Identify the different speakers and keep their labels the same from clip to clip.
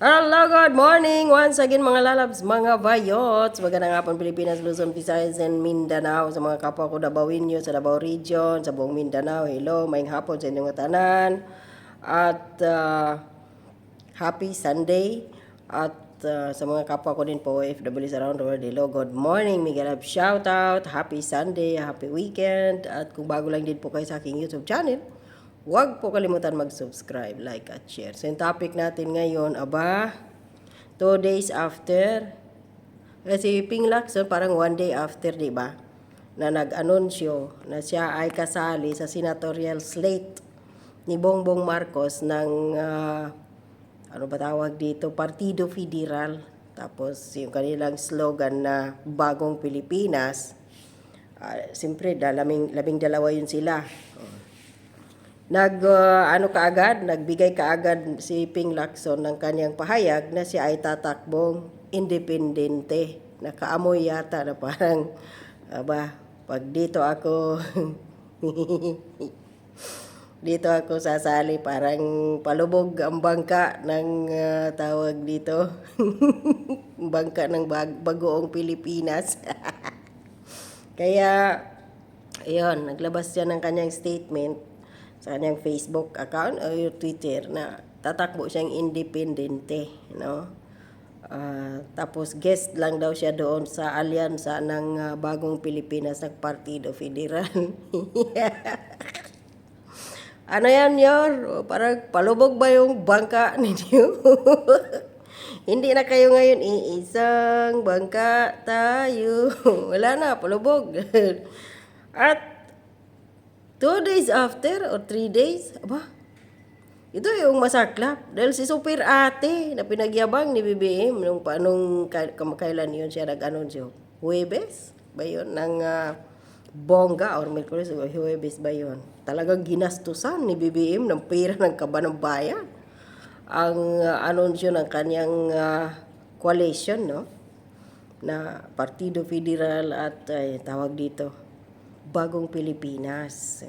Speaker 1: Hello, good morning! Once again mga lalabs, mga bayots. Magandang hapon Pilipinas, Luzon, Visayas, and Mindanao. Sa mga kapwa ko Dabawinyo, sa Davao Region, sa buong Mindanao. Hello, maing hapon sa inyong tanan. At ah, happy Sunday. At ah, sa mga kapwa ko din po, OFWs around the world, hello, good morning. Miguel Ab, shout out. Happy Sunday, happy weekend. At kung bago lang din po kayo sa aking YouTube channel, Huwag po kalimutan mag-subscribe, like at share. So yung topic natin ngayon, aba, two days after, kasi Ping Lacson parang one day after, di ba? Na nag-anunsyo na siya ay kasali sa senatorial slate ni Bongbong Marcos ng, ah, ano ba tawag dito, Partido Federal. Tapos yung kanilang slogan na Bagong Pilipinas, ah, siyempre, dalaming, labing dalawa yun sila. Nag uh, ano kaagad, nagbigay kaagad si Ping Lacson ng kanyang pahayag na siya ay tatakbong independente. Nakaamoy yata na parang aba, pag dito ako dito ako sasali parang palubog ang bangka ng uh, tawag dito bangka ng bag- bagoong Pilipinas. Kaya ayun naglabas siya ng kanyang statement sa kanyang Facebook account o yung Twitter na tatakbo siyang independente, no? Ah, tapos guest lang daw siya doon sa alyansa ng ah, Bagong Pilipinas ng Partido Federal. ano yan, Yor? Parang palubog ba yung bangka ninyo? Hindi na kayo ngayon iisang bangka tayo. Wala na, palubog. At Two days after or three days, aba, ito yung masaklap. Dahil si Super Ate na pinagyabang ni BBM nung paanong ka- kamakailan yun siya nag-anunsyo. Huwebes ba yun? Ng ah, bongga or Merkulis o Huwebes ba yun? Talagang ginastusan ni BBM ng pera ng kaba ng bayan. Ang ah, anunsyo ng kanyang ah, coalition, no? Na Partido Federal at ay, tawag dito, Bagong Pilipinas.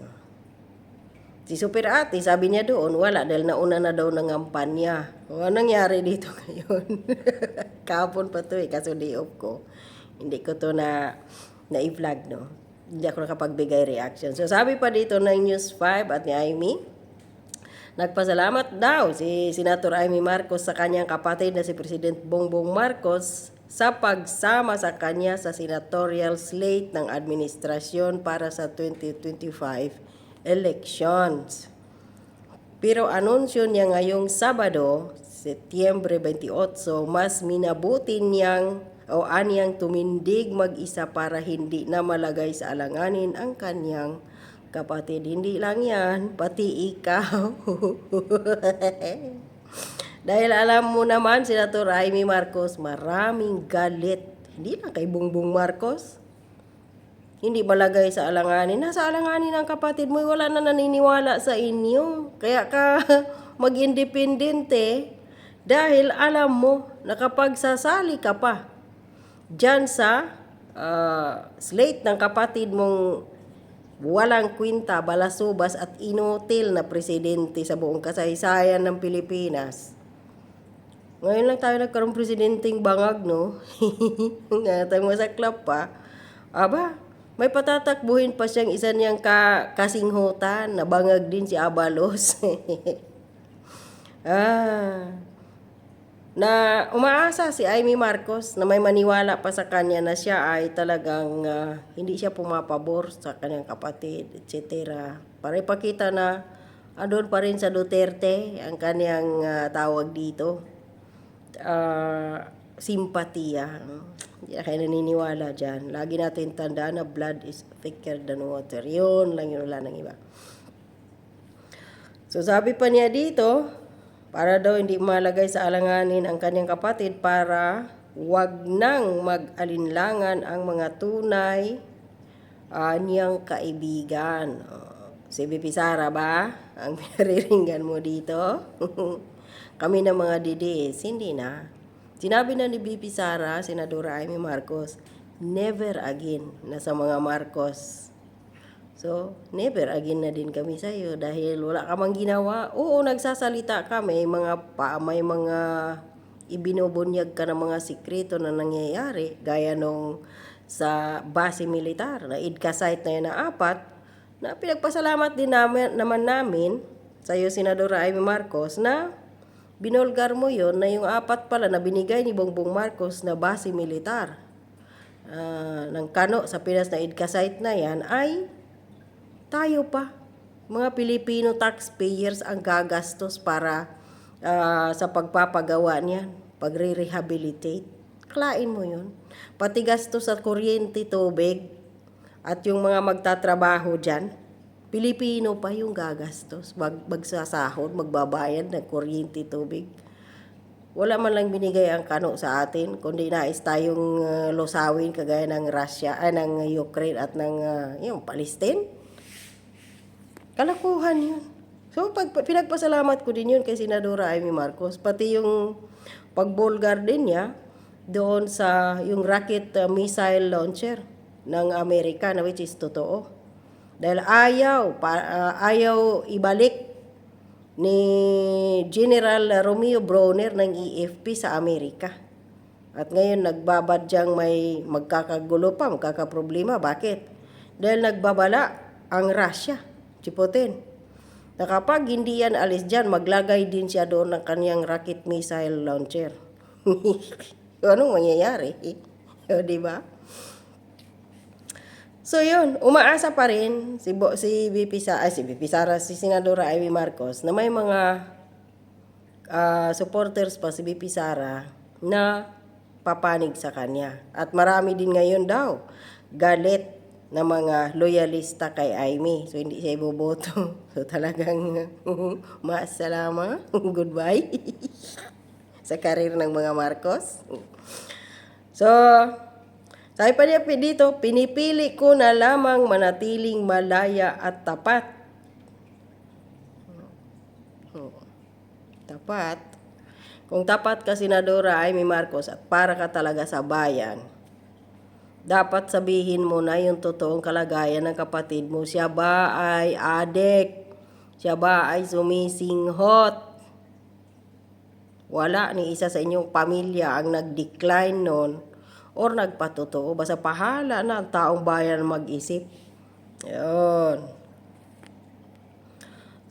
Speaker 1: Si Super Ate, sabi niya doon, wala dahil nauna na daw ng kampanya. O anong nangyari dito ngayon? Kahapon pa to eh, kaso day off ko. Hindi ko to na na-vlog, no? Hindi ako nakapagbigay reaction. So sabi pa dito ng News 5 at ni Amy, Nagpasalamat daw si Senator Amy Marcos sa kanyang kapatid na si President Bongbong Marcos sa pagsama sa kanya sa senatorial slate ng administrasyon para sa 2025 elections. Pero anunsyo niya ngayong Sabado, Setyembre 28, mas minabuti niyang o aniyang tumindig mag-isa para hindi na malagay sa alanganin ang kanyang kapatid. Hindi lang yan, pati ikaw. Dahil alam mo naman, Senator Amy Marcos, maraming galit. Hindi lang kay Bongbong Marcos. Hindi malagay sa alanganin. Nasa alanganin ang kapatid mo, wala na naniniwala sa inyo. Kaya ka mag-independente dahil alam mo na kapag sasali ka pa dyan sa ah, slate ng kapatid mong walang kwinta, balasubas at inutil na presidente sa buong kasaysayan ng Pilipinas. Ngayon lang tayo nagkaroon presidenteng bangag, no? Nga tayo masaklap pa. Aba, may patatakbuhin pa siyang isa niyang ka kasinghutan na bangag din si Abalos. ah, na umaasa si Amy Marcos na may maniwala pa sa kanya na siya ay talagang ah, hindi siya pumapabor sa kanyang kapatid, etc. Para ipakita na andun pa rin sa Duterte ang kanyang ah, tawag dito. Ah, simpatiya. Hindi na kayo naniniwala dyan. Lagi natin tandaan na blood is thicker than water. Yun lang yun, wala nang iba. So sabi pa niya dito, para daw hindi malagay sa alanganin ang kanyang kapatid para wag nang mag-alinlangan ang mga tunay ah, niyang kaibigan. Oh, si Bibi Sara ba? Ang pinariringgan mo dito? Kami na mga didis, hindi na. Sinabi na ni Bibi Sara, Senadora Amy Marcos, never again na sa mga Marcos So, never again na din kami sa iyo dahil wala ka mang ginawa. Oo, nagsasalita ka, may mga pa, may mga ibinubunyag ka ng mga sikreto na nangyayari, gaya nung sa base militar, na IDCA site na yun na apat, na pinagpasalamat din namin, naman namin sa iyo, Senadora Amy Marcos, na binulgar mo yon na yung apat pala na binigay ni Bongbong Marcos na base militar ah, ng Kano sa Pinas na IDCA site na yan ay tayo pa, mga Pilipino taxpayers ang gagastos para ah, sa pagpapagawa niyan, pagre-rehabilitate. Klain mo yun. Pati gastos sa kuryente, tubig, at yung mga magtatrabaho dyan, Pilipino pa yung gagastos. Mag, magsasahod, magbabayad ng kuryente, tubig. Wala man lang binigay ang kano sa atin, kundi nais tayong ah, losawin kagaya ng Russia, ay ng Ukraine at ng ah, yung Palestine. Kalakuhan yun. So, pag, pinagpasalamat ko din yun kay Senadora Amy Marcos. Pati yung pagbulgar din niya doon sa yung rocket uh, missile launcher ng Amerika na which is totoo. Dahil ayaw, pa, uh, ayaw ibalik ni General Romeo Browner ng EFP sa Amerika. At ngayon nagbabadyang may magkakagulo pa, magkakaproblema. Bakit? Dahil nagbabala ang Russia, si Putin. Na kapag hindi yan alis dyan, maglagay din siya doon ng kanyang rocket missile launcher. Anong mangyayari? o, di ba? So yun, umaasa pa rin si Bo, si VP sa ay si VP Sara, si Senadora Amy Marcos na may mga ah, supporters pa si VP Sara na papanig sa kanya. At marami din ngayon daw galit na mga loyalista kay Amy. So hindi siya iboboto. So talagang maasalama. Goodbye. sa karir ng mga Marcos. So, sabi pa niya dito, pinipili ko na lamang manatiling malaya at tapat. Tapat. Kung tapat ka, Senadora Amy Marcos, at para ka talaga sa bayan, dapat sabihin mo na yung totoong kalagayan ng kapatid mo. Siya ba ay adik? Siya ba ay sumisinghot? Wala ni isa sa inyong pamilya ang nag-decline noon or nagpatotoo. Basta pahala na ang taong bayan mag-isip. Yun.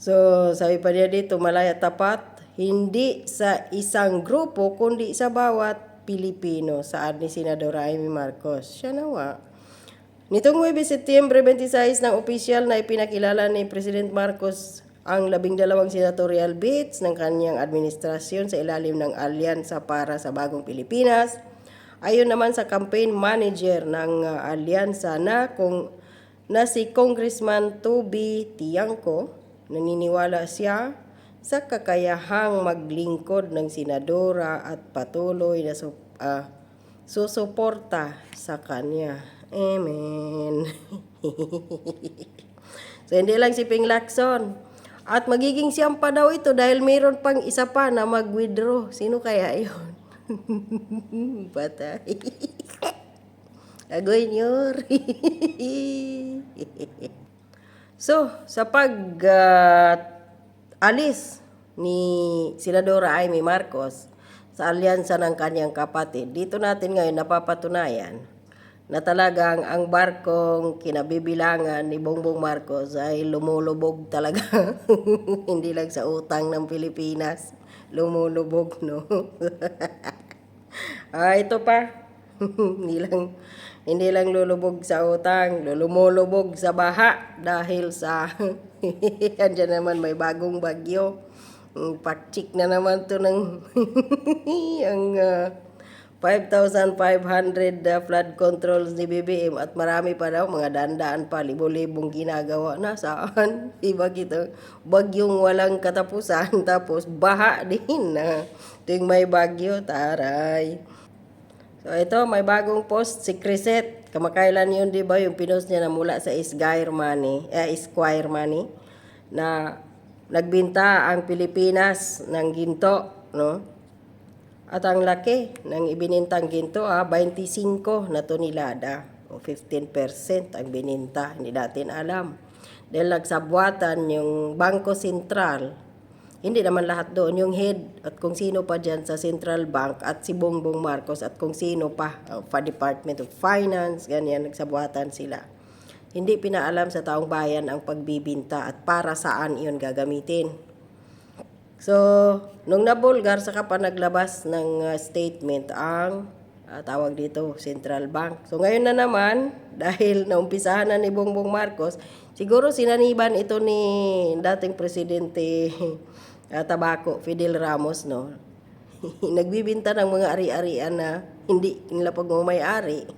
Speaker 1: So, sabi pa niya dito, malaya tapat, hindi sa isang grupo, kundi sa bawat Pilipino, saad ni Senadora Amy Marcos. Siya nawa. Nitong 9 Setyembre 26 ng opisyal na ipinakilala ni President Marcos ang labing dalawang senatorial bids ng kanyang administrasyon sa ilalim ng Alyansa para sa Bagong Pilipinas. Ayon naman sa campaign manager ng uh, Alyansa na kung na si Congressman Toby Tiangco, naniniwala siya sa kakayahang maglingkod ng senadora at patuloy na su- ah, susuporta sa kanya. Amen. so, hindi lang si Ping Lacson. At magiging siyam pa daw ito dahil mayroon pang isa pa na mag-withdraw. Sino kaya yun? Patay. Agoy nyor. so, sa pag ah, alis ni Senadora Amy Marcos sa alyansa ng kanyang kapatid, dito natin ngayon napapatunayan na talagang ang barkong kinabibilangan ni Bongbong Marcos ay lumulubog talaga. Hindi lang sa utang ng Pilipinas. Lumulubog, no? Ah, ito pa. hindi lang hindi lang lulubog sa utang, lumulubog sa baha dahil sa andyan naman may bagong bagyo. Mm, Pakchik na naman to ng ang ah, 5,500 uh, flood controls ni BBM at marami pa daw, mga dandaan pa, libo-libong ginagawa na saan? Iba kita, bagyong walang katapusan, tapos baha din na tuwing may bagyo, taray. So ito, may bagong post, si Criset. Kamakailan yun, di ba, yung pinost niya na mula sa Isgire Money, eh, Esquire Money, na nagbinta ang Pilipinas ng ginto, no? At ang laki ng ibinintang ginto, ah, 25 na tonelada o 15% ang bininta. Hindi natin alam. Dahil nagsabwatan yung Bangko Sentral Hindi naman lahat doon. Yung head at kung sino pa dyan sa Central Bank at si Bongbong Marcos at kung sino pa uh, pa Department of Finance, ganyan, nagsabuatan sila. Hindi pinaalam sa taong bayan ang pagbibinta at para saan iyon gagamitin. So, nung nabulgar, saka pa naglabas ng uh, statement ang ah, tawag dito, Central Bank. So, ngayon na naman, dahil naumpisahan na ni Bongbong Marcos, siguro sinaniban ito ni dating presidente ah, Tabaco, Fidel Ramos, no? Nagbibinta ng mga ari-arian na hindi nila pagmamayari.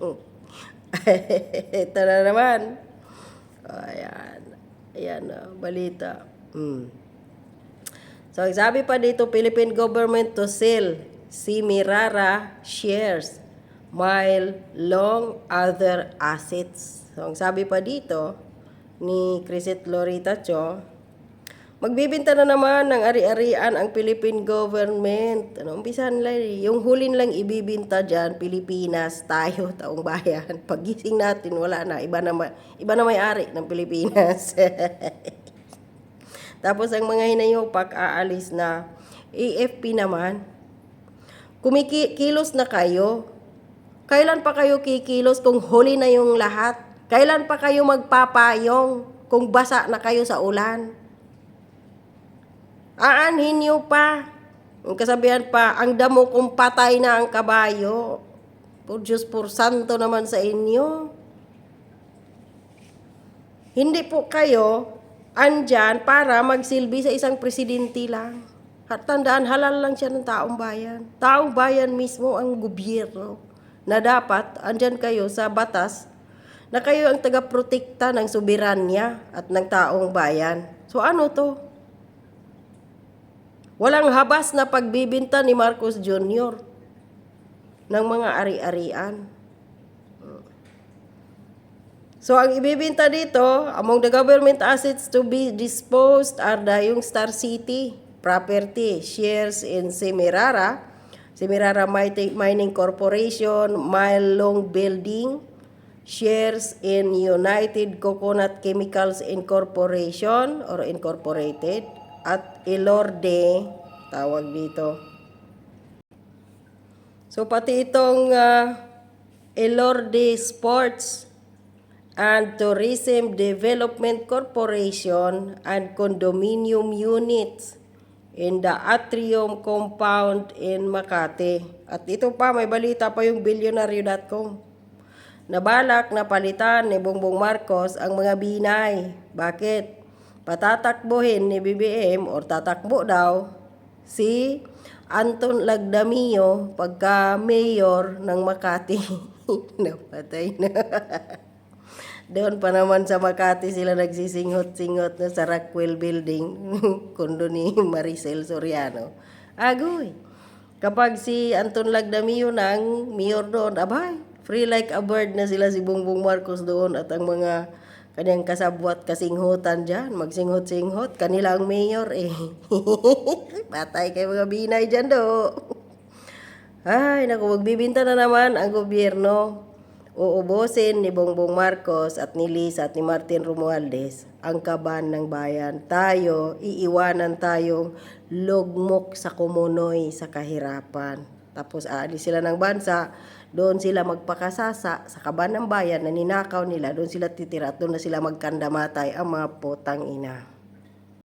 Speaker 1: ito na naman. Ayan. Ayan, ah, balita. Hmm. So, sabi pa dito, Philippine government to sell Simirara shares while long other assets. So, ang sabi pa dito ni Crisit Lorita Cho, magbibinta na naman ng ari-arian ang Philippine government. Ano, umpisa nila, yung huli lang ibibinta dyan, Pilipinas, tayo, taong bayan. Pagising natin, wala na. Iba na, ma- iba na may-ari ng Pilipinas. Tapos ang mga hinayopak aalis na AFP naman. Kumikilos na kayo. Kailan pa kayo kikilos kung huli na yung lahat? Kailan pa kayo magpapayong kung basa na kayo sa ulan? Aanhin niyo pa. Ang kasabihan pa, ang damo kung patay na ang kabayo. Por Diyos, por santo naman sa inyo. Hindi po kayo andyan para magsilbi sa isang presidente lang. At tandaan, halal lang siya ng taong bayan. Taong bayan mismo ang gobyerno na dapat andyan kayo sa batas na kayo ang taga-protekta ng soberanya at ng taong bayan. So ano to? Walang habas na pagbibinta ni Marcos Jr. ng mga ari-arian. So, ang ibibinta dito, among the government assets to be disposed are the yung Star City property, shares in Semirara, Semirara Mining Corporation, Mile Long Building, shares in United Coconut Chemicals Incorporation or Incorporated, at Ilorde, tawag dito. So, pati itong uh, Ilorde Sports and Tourism Development Corporation and condominium units in the Atrium Compound in Makati. At ito pa, may balita pa yung billionaire.com. Nabalak na palitan ni Bongbong Marcos ang mga binay. Bakit? Patatakbuhin ni BBM or tatakbo daw si Anton Lagdamio pagka mayor ng Makati. Napatay na. Doon pa naman sa Makati sila nagsisinghot-singhot na sa Rockwell Building, kondo ni Maricel Soriano. Agoy! Kapag si Anton Lagdamio ng mayor doon, abay, free like a bird na sila si Bongbong Marcos doon at ang mga kanyang kasabwat kasinghutan dyan, magsinghot-singhot, kanila ang mayor eh. Patay kay mga binay dyan do. Ay, naku, magbibinta na naman ang gobyerno. Uubusin ni Bongbong Marcos at ni Liz at ni Martin Romualdez ang kaban ng bayan. Tayo, iiwanan tayong lugmok sa kumunoy sa kahirapan. Tapos aalis sila ng bansa, doon sila magpakasasa sa kaban ng bayan na ninakaw nila, doon sila titira doon na sila magkandamatay ang mga potang ina.